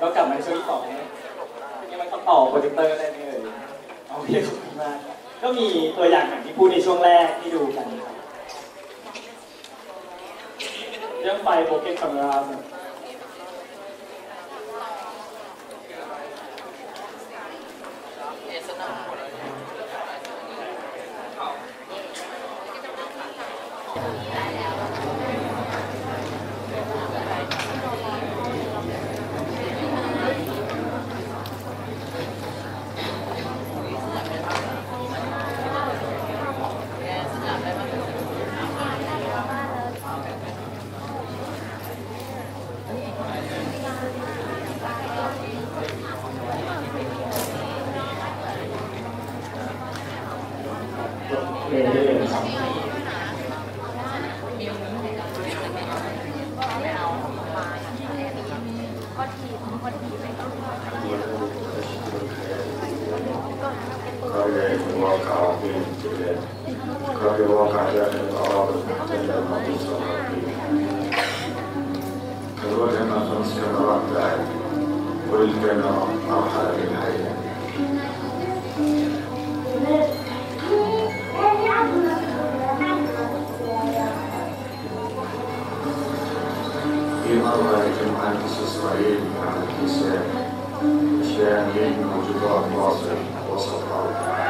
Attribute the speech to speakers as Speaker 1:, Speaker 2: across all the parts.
Speaker 1: ก็กลับมาในช่วงที่สองเนี่ยยังมันต่อโปรเจคเตอร์ได้ไหมเอ่ยโอเคขอบคุณมากก็มีตัวอย่างอย่างที่พูดในช่วงแรกที่ดูกันครับเรื่องไฟโปรเกตคาเมรา Kare walk out into it. Kare walk out
Speaker 2: into all في مرة يتم على كيس إسرائيل وعلى كيس أشياء في واصل وسط الأرض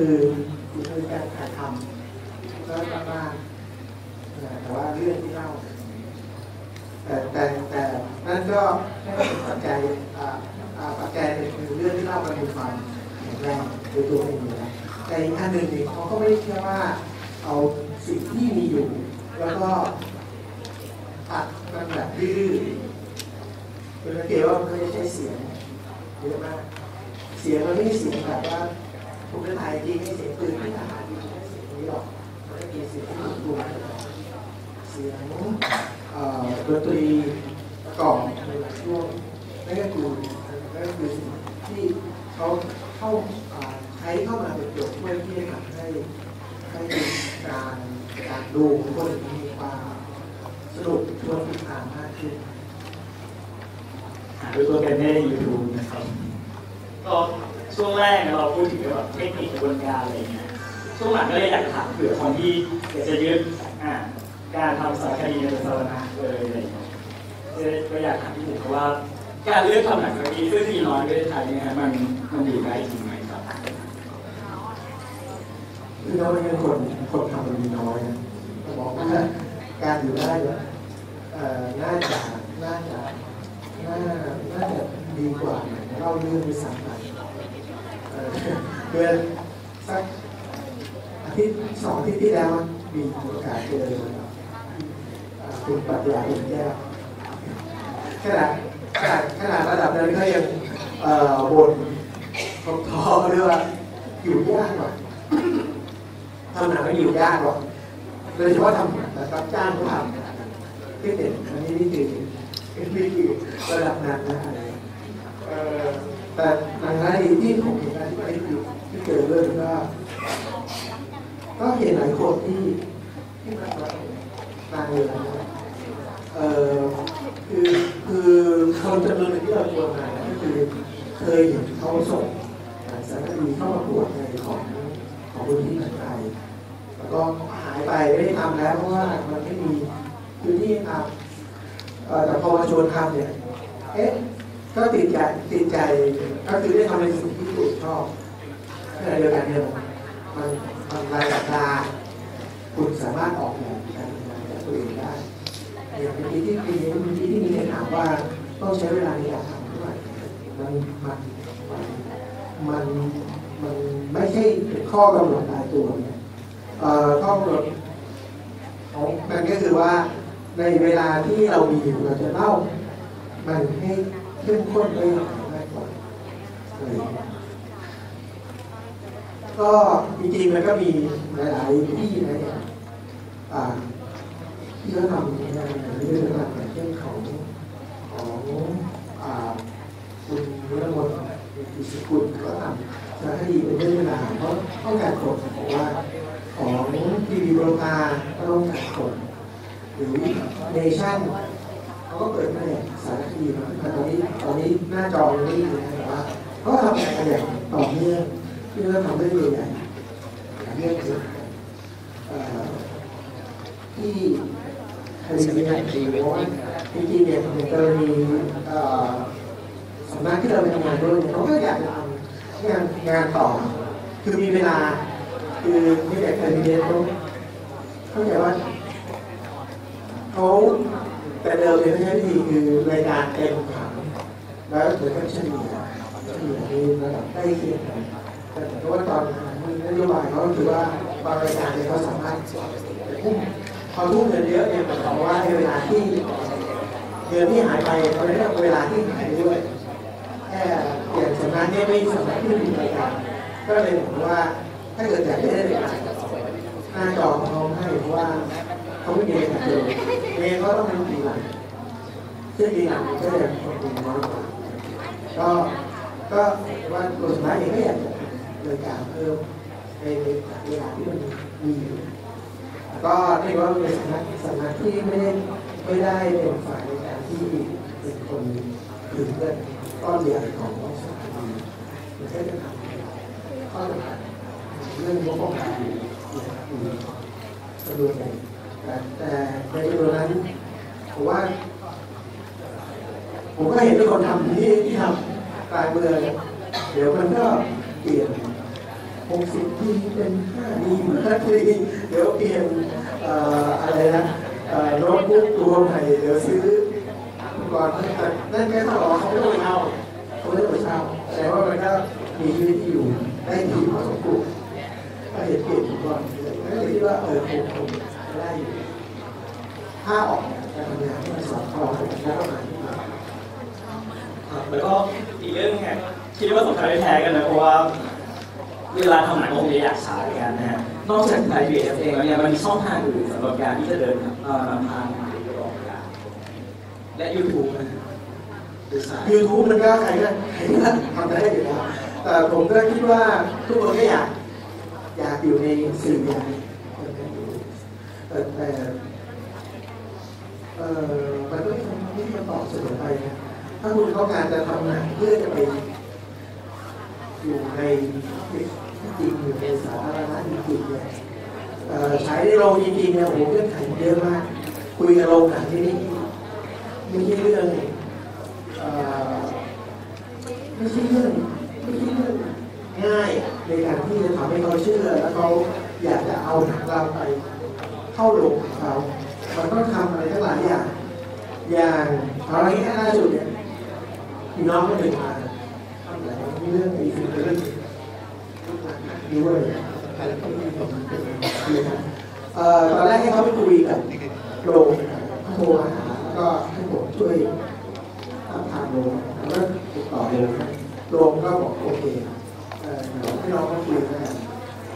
Speaker 1: คื
Speaker 3: อคือการถ่ายทำก็ประมาณนแต่ว่าเรื่องที่เล่าแต่แต่แต่นั่นก็ไม่ได้เป็นปัจจัยอ่าอ่าปัจจัยหนึ่งคือเรื่องที่เล่ามันมีความแข็งแรงโดยตัวเองอยู่แล้วแต่อีกอันหนึ่งเนี่ยเขาก็ไม่ได้แค่ว่าเอาสิ่งที่มีอยู่ แล้วก็ตัดมันแบบดื้อเป็นสังเกตว่ามันจะใช้เสียงเยอะมากเสียงมันไม่ใช่เสียงแบบว่า ผมจะถ่ายจริงให้เสียงปืนที่ทหารยิงไม่เสียงนี้หรอกไมันจะเป็นเสียงที่ถูกดูเสียงเอ่อดนตรีประกอบในหลายช่วงนั่นก็คือนั่นก็คือสิ่งที่เขาเข้าใช้เข้ามาเป็นประโยชน์เพื่อที่จะทำให้ให้การการดูของคนมีความสนุกชวนติดตามมากขึ้น
Speaker 1: หาดูตัวกันได้ใน YouTube นะครับก็ ช่วงแรกเราพูดถึงเรื่องแบบเทคนิคกระบวนการอะไรเงี้ยช่วงหลังก็เลยอยากถามเผื่อคนที่อยากจะยึดอ่าการทำสารคดีในสารณะเลยอะไรเงี้ยก็อยากถามพี่หมูครับว่า การเลือกทำหนังเรื่องนี้ซึ่งมีน้อยประเทศไทยเนี่ยฮะมันมันอยู่ได้จริงไหมครับ
Speaker 3: คือเราเป็นคนคนทำมันมีน้อยนะจะบอกว่าการอยู่ได้เนี่ยน่าจะน่าจะน่าน่าจะดีกว่าเล่าเรื่องไปสักไป เอ่อเดือนสักอาทิตย์สองอาทิตย์ที่แล้วมีโอกาสเจอเอ่อคุณปรัชญาอินแก้วขนาดขนาดขนาดระดับนั้นก็ยังเอ่อบ่นท้อๆด้วยว่าอยู่ยากกว่าทำหนังไม่อยู่ยากหรอกโดยเฉพาะทำหนังรับจ้างเขาทำที่เด่นอันนี้นี่คือนี่คือระดับนั้นนะอะไร แต่หนังนาดีที่ผมเห็นนะที่ไปที่ที่เจอเรื่องก็ก็เห็นหลายคนที่ที่มาจากนางเรือนะเอ่อคือคือคนจำนวนหนึ่งที่เราชวมาก็คือเคยเห็นเขาส่งสารคดีเข้าประกวดในของของพื้นที่ไทยแล้วก็หายไปไม่ได้ทำแล้วเพราะว่ามันไม่มีพื้นที่ทำเอ่อแต่พอมาชวนทำเนี่ยเอ๊ะ ก็ติดใจติดใจก็คือได้ทำในสิ่งที่ตัวเองชอบขณะเดียวกันเนี่ยมันมันรายได้ตาคุณสามารถออกแบบการทำงานของตัวเองได้อย่างเมื่อกี้ที่มีเมื่อกี้ที่มีถามว่าต้องใช้เวลาในการทำเท่าไหร่มันมันมันมันไม่ใช่ข้อกำหนดตายตัวเนี่ยเอ่อข้อกำหนดของมันก็คือว่าในเวลาที่เรามีอยู่เราจะเล่ามันให้ เข้มข้นได้อย่างไรมากกว่าอะไรอย่างเงี้ยก็จริงๆมันก็มีหลายๆที่นะเนี่ยอ่าที่เขาทำงานในเรื่องต่างๆอย่างเช่นของของอ่าคุณวิรมนอิสกุลก็ทำสารคดีเป็นเรื่องเวลาเพราะต้องการกดบอกว่าของทีวีโบรพาก็ต้องการกดหรือเนชั่น เขาก็เปิดมาเนี่ยสารคดีมาตอนนี้ตอนนี้หน้าจอมันไม่ดีนะแต่ว่าเขาทำงานกันอย่างต่อเนื่องที่เราทำได้ใหญ่ๆอย่างเรื่องคือที่คดีเนี่ยเพราะว่าจริงๆเนี่ยในกรณีเอ่อสำนักที่เราไปทำงานด้วยเนี่ยเขาก็อยากจะทำงานงานต่อ คือมีเวลา คือนี่แหละการเรียนเขาเข้าใจว่าเขา แต่เดิมเนี่ยไม่ใช่วิธีคือรายการเต็มถังแล้วเหมือนกับเฉลี่ยเฉลี่ยในระดับใกล้เคียงกันแต่เพราะว่าตอนนี้นโยบายเขาคือว่าบางรายการเนี่ยเขาสามารถทุ่มพอทุ่มเงินเยอะเนี่ยหมายความว่าในเวลาที่เงินที่หายไปเขาได้เวลาที่หายไปด้วยแค่อย่างสำนักเนี่ยไม่สามารถที่มีรายการก็เลยผมว่าถ้าเกิดอยากได้รายการหน้าจอของเขาให้เพราะว่า เขาไม่มีรายการเดียเมย์ก็ต้องเป็นปีหลังซึ่งปีหลังก็จะคนดูน้อยกว่าก็ก็ว่าตัวสมัยเองก็อยากจะรายการเพิ่มในเวลาที่มันมีอยู่ก็เรียกว่าเป็นสำนักสำนักที่ไม่ได้ไม่ได้เป็นฝ่ายในการที่เป็นคนถือเงินก้อนใหญ่ของสถานีมันก็จะทำข้อจำกัดเรื่องงบประมาณอยู่อยู่จำนวนหนึ่ แต่ในจำนวนนั้นผมว่า ผมก็เห็นทุกคนทำที่ที่ทำกลางเมืองเดี๋ยวมันก็เปลี่ยน60ทีเป็น5ดี5ทีเดี๋ยวเปลี่ยนอะไรนะโน้ตบุ๊กตัวใหม่เดี๋ยวซื้อกรณ์นั่นแค่ต้องบอกเขาไม่ต้องเช่าเขาไม่ต้องเช่าแต่ว่ามันก็มีชีวิตที่อยู่ได้ดีพอสมควรก็เห็นเปลี่ยนกรณ์ก็เลยคิดว่าเออคงคงได้อยู่ ถ้าออกแบบการทำงานที่มันสอดคล้องกับงบประมาณที่มา
Speaker 1: ครับแล้วก็อีกเรื่องหนึงเนี่ยคิดว่าสำคัญไม่แพ้กันนะเพราะว่าเวลาทำหนังคงจะอยากฉายกันนะฮะนอกจากไทยพีเอสเองแล้วเนี่ยมันมีช่องทางอื่นสำหรับการที่จะเดินเอ่อนำทางหนังไปออกอากาศและ YouTube นะฮะหรือสาย
Speaker 3: ยูทูบมันก็ใครก็ใครก็ทำได้อยู่แล้วแต่ผมก็คิดว่าทุกคนก็อยาก อยากอยู่ในสื่ออย่างนี้แต่แต่เอ่อ มันก็ไม่ทำไม่มาตอบเสมอไปนะถ้าคุณต้องการจะทำหนังเพื่อจะไปอยู่ในจริงอยู่ในสาธารณะจริงๆเนี่ยเอ่อฉายในโรงจริงๆเนี่ยโอ้โหเงื่อนไขเยอะมาก คุยกับโรงหนังที่นี่ไม่ใช่เรื่องเอ่อไม่ใช่เรื่องไม่ใช่เรื่องง่ายในการที่จะทำให้เขาเชื่อแล้วเขาอยากจะเอาหนังเราไปเข้าโรงของเขา มันต้องทำอะไรทั้งหลายอย่าง อย่างตอะไรแค่ล่าสุดเนี่ยน้องก็เลยมาทำอะไรมีเรื่องไอ้ฟิล์มเรื่องด้วยตอนแรกให้เขาไปคุยกับโรงโทรหาก็ให้ผมช่วยทางโรงแล้วก็ติดต่อโรงโรงก็บอกโอเคให้น้องมาคุยกัน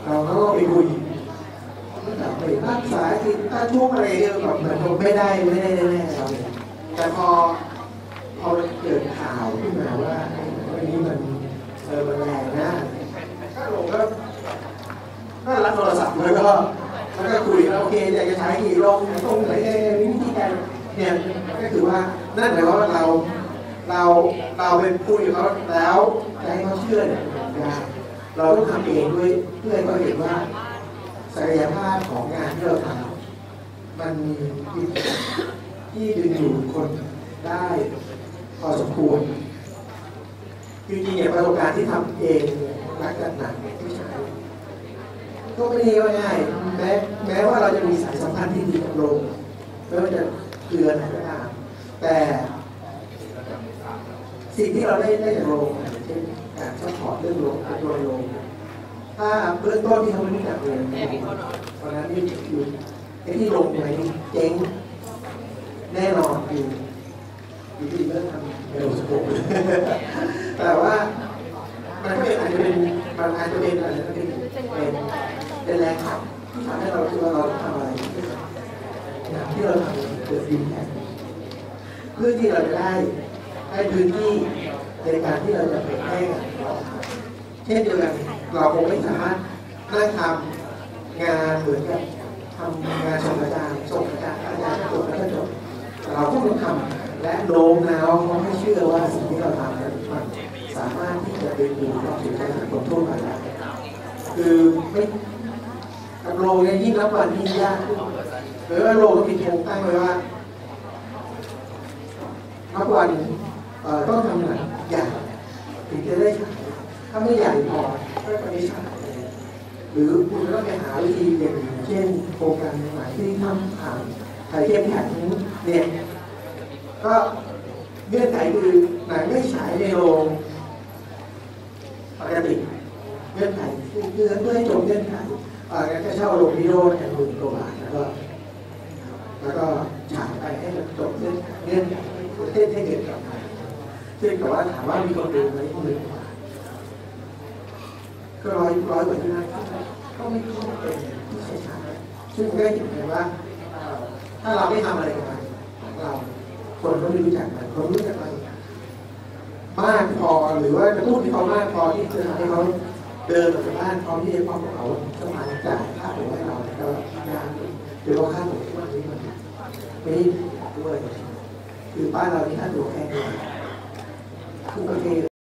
Speaker 3: เราก็ไปคุย รักษาที่ถ้าช่วงอะไรเนี่ยแบบเหมือนผมไม่ได้ไม่ได้แน่ๆครับแต่พอพอเกิดข่าวขึ้นมาว่าวันนี้มันเอมันแรงนะก็ลงก็ก็รับโทรศัพท์แล้วก็แล้วก็คุยโอเคอยากจะใช้กี่ลงตรงไหนวิธีการเนี่ยก็คือว่านั่นหมายว่าเราเราเราเป็นคุยกับเขาแล้วจะให้เขาเชื่อเนี่ยเราต้องทำเองด้วยเพื่อให้เขาเห็นว่าศักยภาพของงานที่เราทำ มันมีที่ดึงดูดคนได้พอสมควรจริงๆเนี่ยประสบการณ์ที่ทำเองเนี่ยรักกันหนักก็ไม่ได้ว่าง่ายแม้แม้ว่าเราจะมีสายสัมพันธ์ที่ดีกับโรงไม่ว่าจะเกลือไหนก็ตามแต่สิ่งที่เราได้ได้จากโรงเช่นการซัพพอร์ตเรื่องโรงตัวโรงถ้าเบื้องต้นที่เขาไม่รู้จักเลยตอนนั้นนี่คือ ไอ้ที่ลงไปนี่เจ๊งแน่นอนคืออยู่ที่เริ่มทำเร็วสกุลแต่ว่ามันก็อาจจะเป็นมันอาจจะเป็นอะไรนะเป็นเป็นเป็นแรงขับที่ทำให้เราคิดว่าเราต้องทำอะไรอย่างที่เราทำเกิดดีแค่เพื่อที่เราจะได้ให้พื้นที่ในการที่เราจะเผยแพร่งานเช่นเดียวกันเราคงไม่สามารถนั่งทำงานเหมือนกับำงานส่งอาจารย์ส่งอาจารย์อาจารย์จบแล้วก็จบเราก็ต้องทำและโน้มน้าวเขาให้เชื่อว่าสิ่งที่เราทำนั้นมันสามารถที่จะเป็นดูความสนใจของคนทั่วไปได้คือไม่กับโลเนี่ยยิ่งรับวันยิ่งยากขึ้นหรือว่าโลก็มีโครงตั้งไว้ว่ารับวันต้องทำหนังใหญ่ถึงจะได้ฉายถ้าไม่ใหญ่พอก็จะไม่ฉายหรือคุณก็ต้องไปหาวิธีอย่างอื่น เช่นโครงการใหม่ที่ทำผ่านไทยเข้มแข็งเนี่ยก็เงื่อนไขคือหนังไม่ฉายในโรงปกติเงื่อนไขคือเพื่อให้จบเงื่อนไขอ่างั้นก็เช่าโรงพิโรธแห่หมื่นกว่าบาทแล้วก็แล้วก็ฉายไปให้มันจบเงื่อนไขเงื่อนไขเต้นให้เกิดกลับมาซึ่งแต่ว่าถามว่ามีคนดูไหมหมื่นกว่าก็ร้อยร้อยกว่าที่นั่นก็ไม่ก็ไม่เป็น ที่ใช้ายซึ่งก็เห็นเลยว่าถ้าเราไม่ทำอะไรกับมันเราคนก็ไม่รู้จักมันคนรู้จักมันมากพอหรือว่าจะพูดที่เขามากพอที่จะทำให้เขาเดินออกจากบ้านพร้อมที่จะพ้อมกับเขาสมานจ่ายค่าตัวให้เราแล้วก็งานหรือว่าค่าตัวที่มันนี้มันไม่ได้ด้วยคือบ้านเราที่ค่าตั๋วแพงกว่าทุกประเทศ